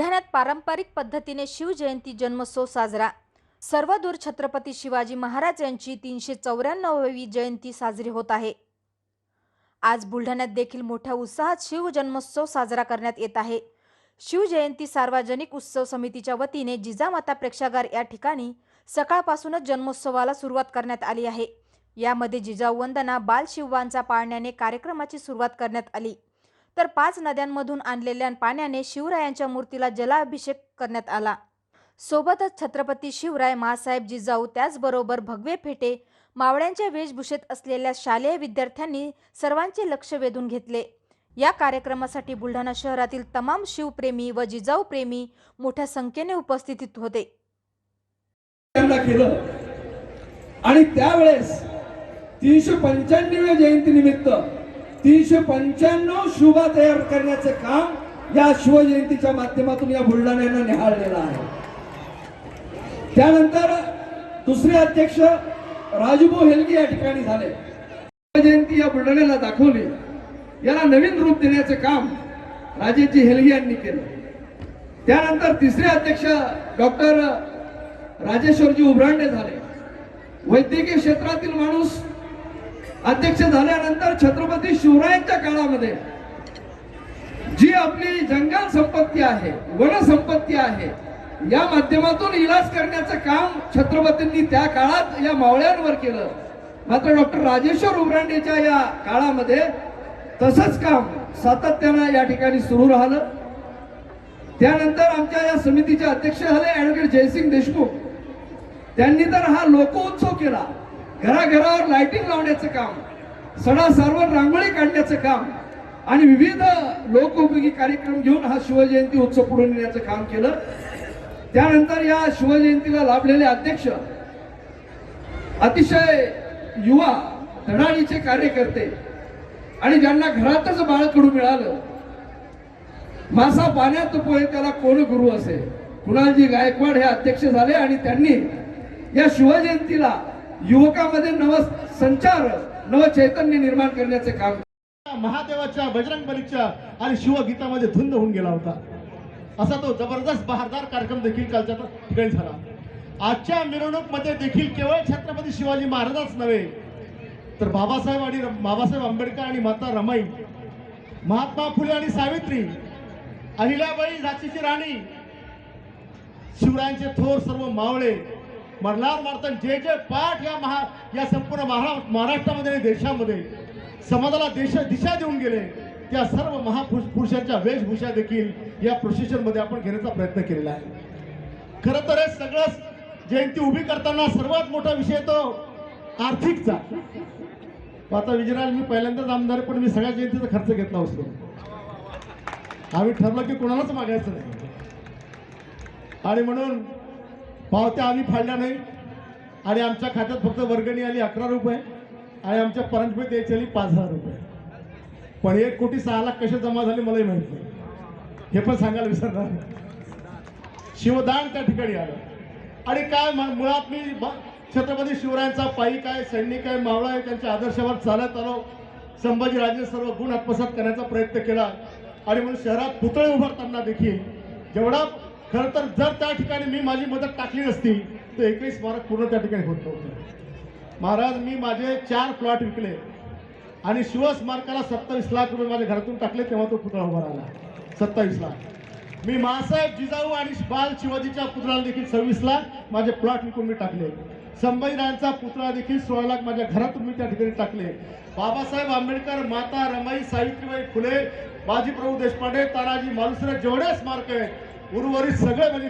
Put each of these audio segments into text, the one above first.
बुलढाण्यात पारंपरिक पद्धतीने शिवजयंती जन्मोत्सव साजरा. सर्वदूर छत्रपती शिवाजी महाराज यांची तीनशे चौऱ्याण्णवावी जयंती साजरी होत आहे. आज बुलढाण्यात देखील मोठ्या उत्साहात शिवजन्मोत्सव साजरा करण्यात येत आहे. शिवजयंती सार्वजनिक उत्सव समितीच्या वतीने जिजामाता प्रेक्षागार या ठिकाणी सकाळपासूनच जन्मोत्सवाला सुरुवात करण्यात आली आहे. यामध्ये जिजाऊ वंदना बाल शिवबांचा पाळण्याने कार्यक्रमाची सुरुवात करण्यात आली. तर पाच नद्यांमधून आणलेल्या पाण्याने शिवरायांच्या मूर्तीला जलाभिषेक करण्यात आला. सोबतच छत्रपती शिवराय मासाहेब जिजाऊ त्याचबरोबर भगवे फेटे मावळ्यांच्या वेशभूषेत असलेल्या शालेय विद्यार्थ्यांनी सर्वांचे लक्ष वेधून घेतले. या कार्यक्रमासाठी बुलढाणा शहरातील तमाम शिवप्रेमी व जिजाऊ प्रेमी मोठ्या संख्येने उपस्थित होते. केलं. आणि त्यावेळेस तीनशे पंच्याण्णव जयंती निमित्त तीनशे पंच्याण्णव शुभा तयार करण्याचे काम या शिवजयंतीच्या माध्यमातून या बुलढाण्यानं निहाळलेलं आहे. त्यानंतर दुसरे अध्यक्ष राजूभाऊ हेलगी या ठिकाणी झाले. शिवजयंती या बुलढाण्याला दाखवली. याला नवीन रूप देण्याचे काम राजेजी हेलगी यांनी केलं. त्यानंतर तिसरे अध्यक्ष डॉक्टर राजेश्वरजी उभरांडे झाले. वैद्यकीय क्षेत्रातील माणूस अध्यक्ष झाल्यानंतर छत्रपती शिवरायांच्या काळामध्ये जी आपली जंगल संपत्ती आहे वनसंपत्ती आहे या माध्यमातून इलाज करण्याचं काम छत्रपतींनी त्या काळात या मावळ्यांवर केलं. मात्र डॉक्टर राजेश्वर उब्रांडेच्या या काळामध्ये तसंच काम सातत्यानं या ठिकाणी सुरू राहिलं. त्यानंतर आमच्या या समितीचे अध्यक्ष झाले ॲडव्होकेट जयसिंग देशमुख. त्यांनी तर हा लोकोत्सव केला. घराघरावर लाइटिंग लावण्याचं काम सडा रांगोळी काढण्याचं काम आणि विविध लोकोपयोगी कार्यक्रम घेऊन हा शिवजयंती उत्सव पुढे नेण्याचं काम केलं. त्यानंतर या शिवजयंतीला लाभलेले अध्यक्ष अतिशय युवा धडाडीचे कार्यकर्ते आणि ज्यांना घरातच बाळकडू मिळालं. मासा पाण्यात पोहे त्याला कोण गुरु असे? कुणालजी गायकवाड हे अध्यक्ष झाले आणि त्यांनी या शिवजयंतीला युवकामध्ये नव संचार नव चैतन्य निर्माण करण्याचे काम महादेवाच्या बजरंग बलीच्या आणि शिवगीतामध्ये धुंद होऊन गेला होता. असा तो जबरदस्त बहारदार कार्यक्रम देखील कालच्या ठिकाणी झाला. आजच्या मिरवणूकमध्ये देखील केवळ छत्रपती शिवाजी महाराजच नव्हे तर बाबासाहेब आणि बाबासाहेब आंबेडकर आणि माता रमाई महात्मा फुले आणि सावित्री अहिल्याबाई झाशीची राणी शिवरायांचे थोर सर्व मावळे मरणार मारताना जे जे पाठ या महा या संपूर्ण महारा महाराष्ट्रामध्ये आणि देशामध्ये समाजाला देश दिशा देऊन गेले त्या सर्व महापुरुषांच्या वेशभूषा देखील या प्रोसेशनमध्ये आपण घेण्याचा प्रयत्न केलेला आहे. खरं तर हे सगळं जयंती उभी करताना सर्वात मोठा विषय तो आर्थिकचा. आता विजयराज मी पहिल्यांदाच आमदार पण मी सगळ्या जयंतीचा खर्च घेतला असतो आम्ही ठरलं की कोणालाच मागायचं नाही. आणि म्हणून पावत्या आम्ही फाडल्या नाही आणि आमच्या खात्यात फक्त वर्गणी आली अकरा रुपये आणि आमच्या परंजपे द्यायची आली पाच हजार रुपये. पण एक कोटी सहा लाख कसे जमा झाले मलाही माहीत नाही. हे पण सांगायला विसरणार शिवदान त्या ठिकाणी आलं. आणि काय मुळात मी छत्रपती शिवरायांचा पायी काय सैनिक आहे मावळा आहे त्यांच्या आदर्शावर चालत आलो. संभाजीराजे सर्व गुण आत्मसात करण्याचा प्रयत्न केला. आणि म्हणून शहरात पुतळे उभारताना देखील जेवढा खरं तर जर त्या ठिकाणी मी माझी मदत टाकली नसती तर एकवीस स्मारक पूर्ण त्या ठिकाणी होत नव्हतं. महाराज मी माझे चार प्लॉट विकले आणि शिवस्मारकाला सत्तावीस लाख रुपये माझ्या घरातून टाकले तेव्हा तो पुतळा उभा राहिला. सत्तावीस लाख. मी मासाहेब जिजाऊ आणि बाल शिवाजीच्या पुतळ्याला देखील सव्वीस लाख माझे प्लॉट विकून मी टाकले. संभाजीरायांचा पुतळा देखील सोळा लाख माझ्या घरातून मी त्या ठिकाणी टाकले. बाबासाहेब आंबेडकर माता रमाई सावित्रीबाई फुले बाजीप्रभू देशपांडे तानाजी मालुसरे जेवढे स्मारक आहेत उर्वरित सगळं म्हणजे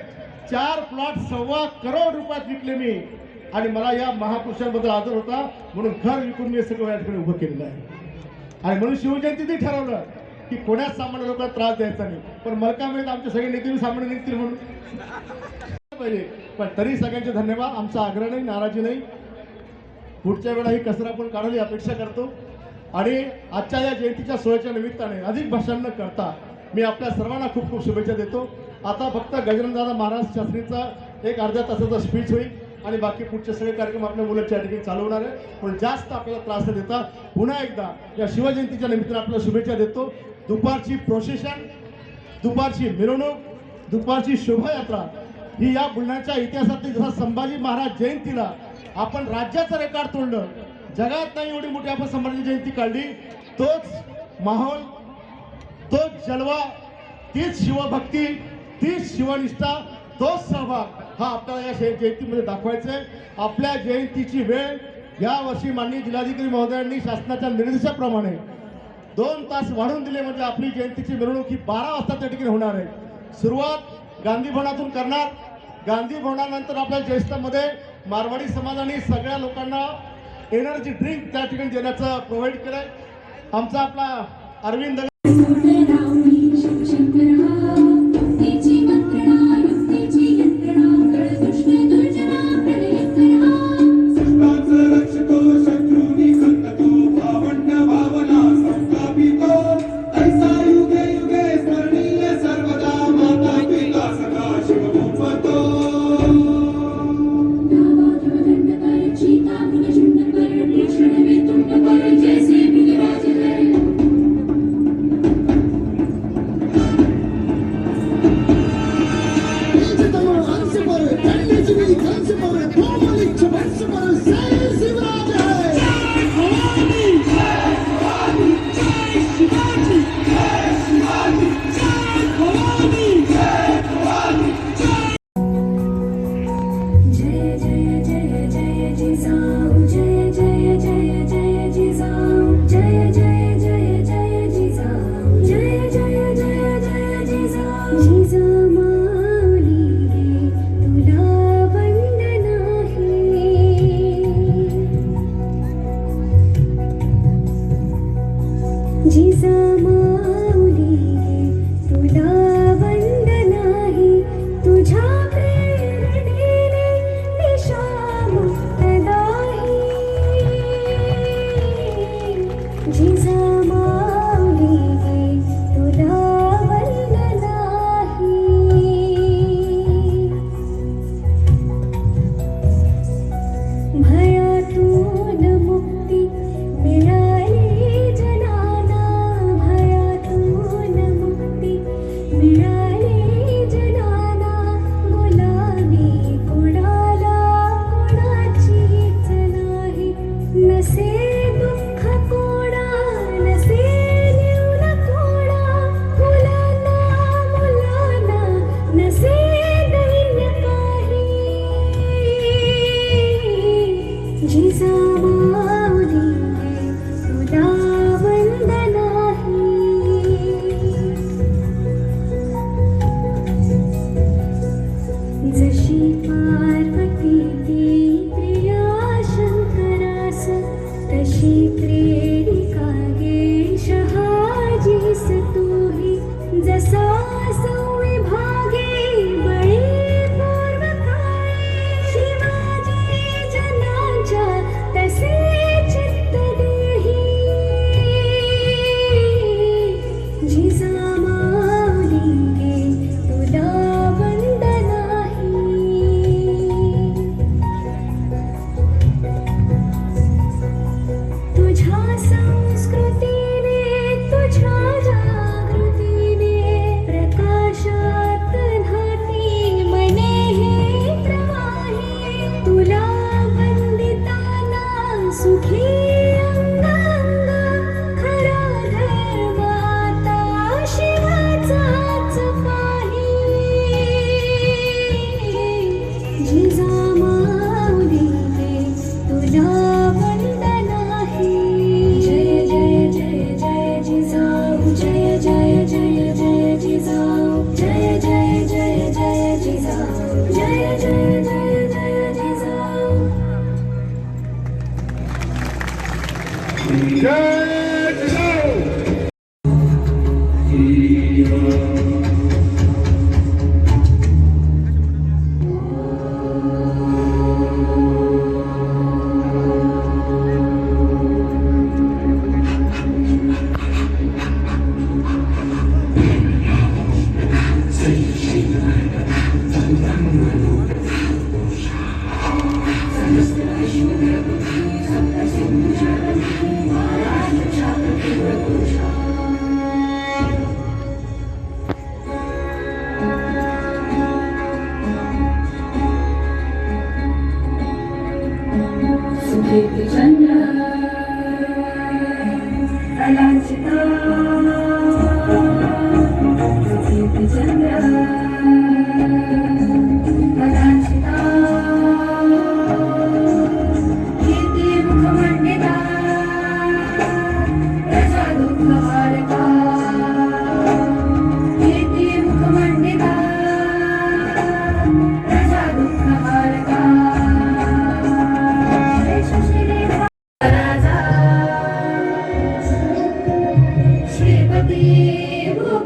चार प्लॉट सव्वा करोड रुपयात विकले मी. आणि मला या महापुरुषांबद्दल आदर होता. म्हणून घर विकून मी सगळं या ठिकाणी उभं केलेलं आहे. आणि म्हणून शिवजयंती ठरवलं की कोणाच सामान्य लोकांना त्रास द्यायचा नाही. पण मला काय आमचे सगळे नेते सामान्य निघतील म्हणून. पाहिजे. पण तरी सगळ्यांचे धन्यवाद. आमचा आग्रह नाही नाराजी नाही. पुढच्या वेळा ही कसर आपण काढावी अपेक्षा करतो. आणि आजच्या या जयंतीच्या सोयीच्या निमित्ताने अधिक भाषण न करता मी आपल्या सर्वांना खूप खूप शुभेच्छा देतो. आता फक्त गजाननदादा महाराज शास्त्रीचा एक अर्ध्या तासाचा स्पीच होईल आणि बाकी पुढचे सगळे कार्यक्रम आपल्या मुलांच्या ठिकाणी चालवणार आहे पण जास्त आपल्याला त्रास न देता पुन्हा एकदा या शिवजयंतीच्या निमित्त आपल्याला शुभेच्छा देतो. दुपारची प्रोसेशन दुपारची मिरवणूक दुपारची शोभायात्रा ही या बुलढाण्याच्या इतिहासातली जसा संभाजी महाराज जयंतीला आपण राज्याचं रेकॉर्ड तोडलं जगात नाही एवढी मोठी आपण संभाजी जयंती काढली तोच माहोल तोच जलवा तीच शिवभक्ती तीच शिवनिष्ठा तोच सहभाग हा आपल्याला या शे- जयंतीमध्ये दाखवायचा आहे आपल्या जयंतीची वेळ या वर्षी माननीय जिल्हाधिकारी महोदयांनी शासनाच्या निर्देशाप्रमाणे दोन तास वाढवून दिले म्हणजे आपली जयंतीची मिरवणूक ही बारा वाजता त्या ठिकाणी होणार आहे. सुरुवात गांधी भवनातून करणार. गांधी भवनानंतर आपल्या ज्येष्ठामध्ये मारवाडी समाजाने सगळ्या लोकांना एनर्जी ड्रिंक त्या ठिकाणी देण्याचं प्रोव्हाइड केलंय. आमचा आपला अरविंद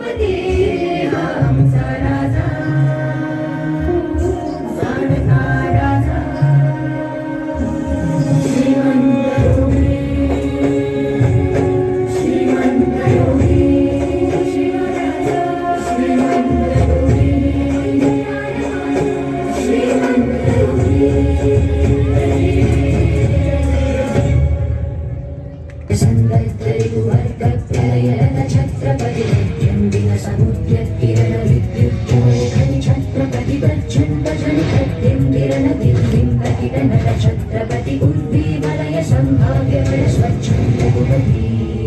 Madeira. Saya.